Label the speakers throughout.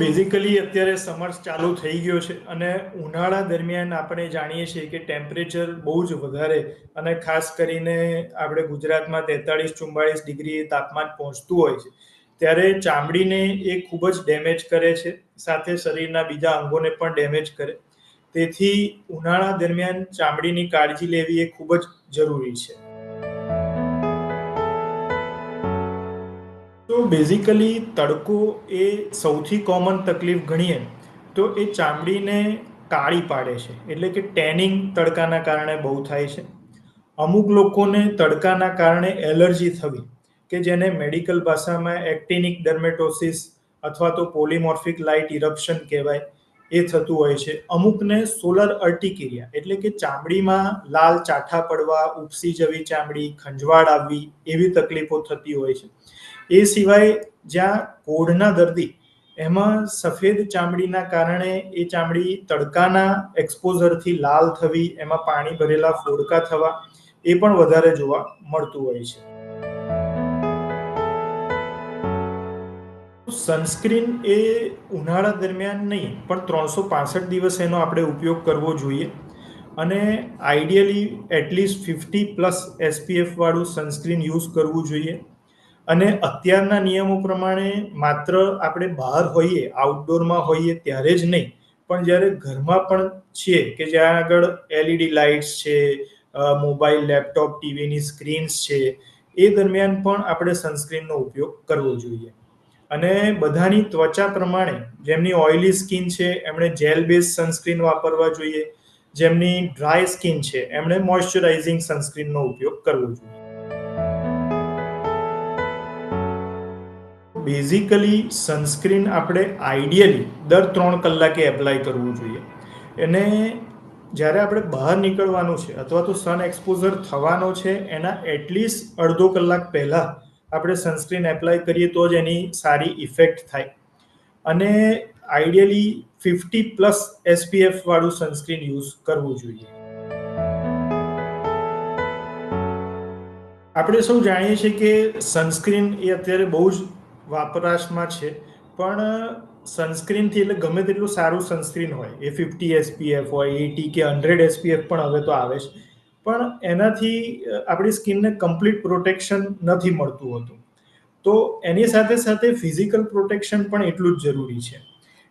Speaker 1: Basically અત્યારે summers ચાલુ થઈ ગયો છે અને ઉનાળા દરમિયાન આપણે જાણીએ છીએ કે ટેમ્પરેચર બહુ જ વધારે અને ખાસ કરીને આપણે ગુજરાતમાં તેતાળીસ ચુમ્બાળીસ ડિગ્રી તાપમાન પહોંચતું હોય છે. ત્યારે ચામડીને એ ખૂબ જ ડેમેજ કરે છે, સાથે શરીરના બીજા અંગોને પણ ડેમેજ કરે. તેથી ઉનાળા દરમિયાન ચામડીની કાળજી લેવી એ ખૂબ જ જરૂરી છે. તો બેઝિકલી તડકો એ સૌથી કોમન તકલીફ ગણીએ તો એ ચામડીને કાળી પાડે છે. એટલે કે ટેનિંગ તડકાના કારણે બહુ થાય છે. અમુક લોકોને તડકાના કારણે એલર્જી થવી કે જેને મેડિકલ ભાષામાં એક્ટિનિક ડર્મેટોસિસ અથવા તો પોલિમોર્ફિક લાઇટ ઇરપ્શન કહેવાય, એ થતું હોય છે. અમુકને સોલર અર્ટિકેરિયા એટલે કે ચામડીમાં લાલ ચાઠા પડવા, ઉપસી જવી ચામડી, ખંજવાળ આવવી એવી તકલીફો થતી હોય છે. એ સિવાય જ્યાં કોઢના દર્દી, એમાં સફેદ ચામડીના કારણે એ ચામડી તડકાના એક્સપોઝરથી લાલ થવી, એમાં પાણી ભરેલા ફોડકા થવા, એ પણ વધારે જોવા મળતું હોય છે. સનસ્ક્રીન એ ઉનાળા દરમિયાન નહીં, પણ ત્રણસો પાસઠ દિવસ એનો આપણે ઉપયોગ કરવો જોઈએ. અને ideally at least fifty plus SPF વાળું સનસ્ક્રીન યુઝ કરવું જોઈએ. અને અત્યારના નિયમો પ્રમાણે માત્ર આપણે બહાર હોઈએ આઉટડોરમાં હોઈએ ત્યારે જ નહીં. પણ જ્યારે ઘરમાં પણ છીએ કે જ્યાં આગળ એલઈડી લાઇટ્સ છે મોબાઈલ લેપટોપ ટીવીની સ્ક્રીન્સ છે, એ દરમિયાન પણ આપણે સનસ્ક્રીનનો ઉપયોગ કરવો જોઈએ. અને બધાની ત્વચા પ્રમાણે જેમની ઓઇલી સ્કિન છે, એમણે જેલ બેઝ સનસ્ક્રીન વાપરવા જોઈએ. જેમની ડ્રાય સ્કિન છે, એમણે મોઇશ્ચરાઇઝિંગ સનસ્ક્રીનનો ઉપયોગ કરવો જોઈએ. બેઝિકલી સનસ્ક્રીન આપણે આઈડિયલી દર ત્રણ કલાકે એપ્લાય કરવું જોઈએ. એને જ્યારે આપણે બહાર નીકળવાનું છે અથવા તો સન એક્સપોઝર થવાનો છે, એના એટલીસ્ટ અડધો કલાક પહેલાં આપણે સનસ્ક્રીન એપ્લાય કરીએ તો જ એની સારી ઇફેક્ટ થાય. અને આઈડિયલી ફિફ્ટી પ્લસ એસપીએફ વાળું સનસ્ક્રીન યુઝ કરવું જોઈએ. આપણે સૌ જાણીએ છીએ કે સનસ્ક્રીન એ અત્યારે બહુ જ વાપરાશમાં છે. પણ સનસ્ક્રીનથી એટલે ગમે તેટલું સારું સનસ્ક્રીન હોય. એ ફિફ્ટી એસપીએફ હોય એટી કે હંડ્રેડ એસપીએફ પણ હવે તો આવે છે. પણ એનાથી આપણી સ્કિનને કમ્પ્લીટ પ્રોટેક્શન નથી મળતું હોતું. તો એની સાથે સાથે ફિઝિકલ પ્રોટેક્શન પણ એટલું જ જરૂરી છે.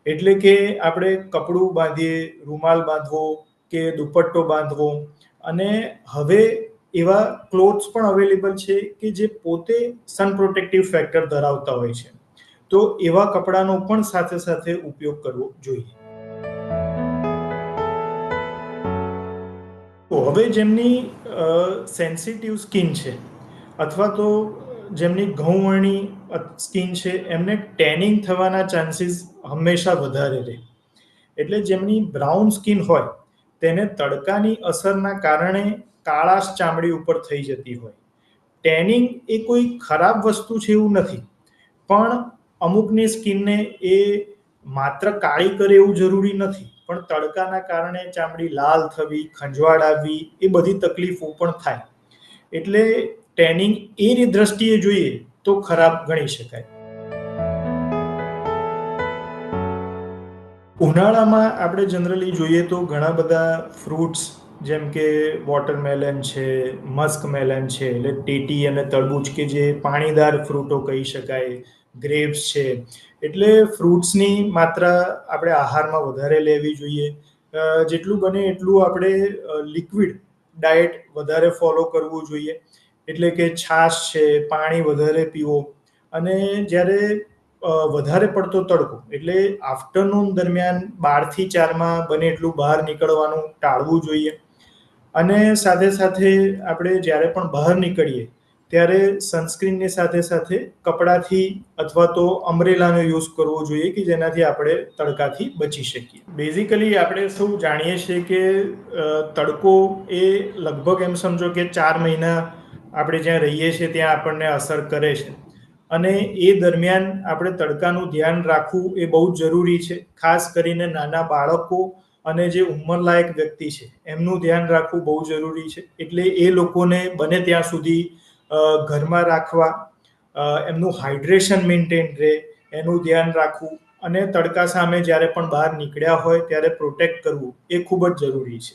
Speaker 1: એટલે કે આપણે કપડું બાંધીએ, રૂમાલ બાંધવો કે દુપટ્ટો બાંધવો. અને હવે એવા ક્લોથ્સ પણ અવેલેબલ છે કે જે પોતે સન પ્રોટેક્ટિવ ફેક્ટર ધરાવતા હોય છે. તો એવા કપડાનો પણ સાથે સાથે ઉપયોગ કરવો જોઈએ. તો હવે જેમની સેન્સિટિવ સ્કિન છે અથવા તો જેમની ઘઉંવર્ણી સ્કિન છે, એમને ટેનિંગ થવાના ચાન્સીસ હંમેશા વધારે રહે. એટલે જેમની બ્રાઉન સ્કિન હોય, તેને તડકાની અસરના કારણે કાળાશ ચામડી ઉપર થઈ જતી હોય. ટેનિંગ એ કોઈ ખરાબ વસ્તુ છે એવું નથી. પણ અમુકની સ્કિનને એ માત્ર કાળી કરે એવું જરૂરી નથી. પણ તડકાના કારણે ચામડી લાલ થવી ખંજવાળ આવવી એ બધી તકલીફો પણ થાય. એટલે ટેનિંગ એની દ્રષ્ટિએ જોઈએ તો ખરાબ ગણી શકાય. ઉનાળામાં આપણે જનરલી જોઈએ તો ઘણા બધા ફ્રૂટ્સ જેમ કે વોટરમેલન છે મસ્ક મેલન છે, એટલે ટેટી અને તરબૂચ કે જે પાણીદાર ફ્રૂટો કહી શકાય ગ્રેપ્સ છે. એટલે ફ્રૂટ્સની માત્રા આપણે આહારમાં વધારે લેવી જોઈએ. જેટલું બને એટલું આપણે લિક્વિડ ડાયટ વધારે ફોલો કરવું જોઈએ. એટલે કે છાશ છે, પાણી વધારે પીવો. અને જ્યારે વધારે પડતો તડકો, એટલે આફ્ટરનૂન દરમિયાન બારથી ચારમાં બને એટલું બહાર નીકળવાનું ટાળવું જોઈએ. અને સાથે સાથે આપણે જ્યારે પણ બહાર નીકળીએ, ત્યારે સનસ્ક્રીનની સાથે સાથે કપડાથી અથવા તો અમરેલાનો યુઝ કરવો જોઈએ કે જેનાથી આપણે તડકાથી બચી શકીએ. બેઝિકલી આપણે સૌ જાણીએ છીએ કે તડકો એ લગભગ એમ સમજો કે ચાર મહિના આપણે જ્યાં રહીએ છીએ ત્યાં આપણને અસર કરે છે. અને એ દરમિયાન આપણે તડકાનું ધ્યાન રાખવું એ બહુ જરૂરી છે. ખાસ કરીને નાના બાળકો અને જે ઉંમરલાયક વ્યક્તિ છે, એમનું ધ્યાન રાખવું બહુ જરૂરી છે. એટલે એ લોકોને બને ત્યાં સુધી ઘરમાં રાખવા એમનું હાઇડ્રેશન મેન્ટેન રહે, એનું ધ્યાન રાખવું અને તડકા સામે જ્યારે પણ બહાર નીકળ્યા હોય ત્યારે પ્રોટેક્ટ કરવું એ ખૂબ જ જરૂરી છે.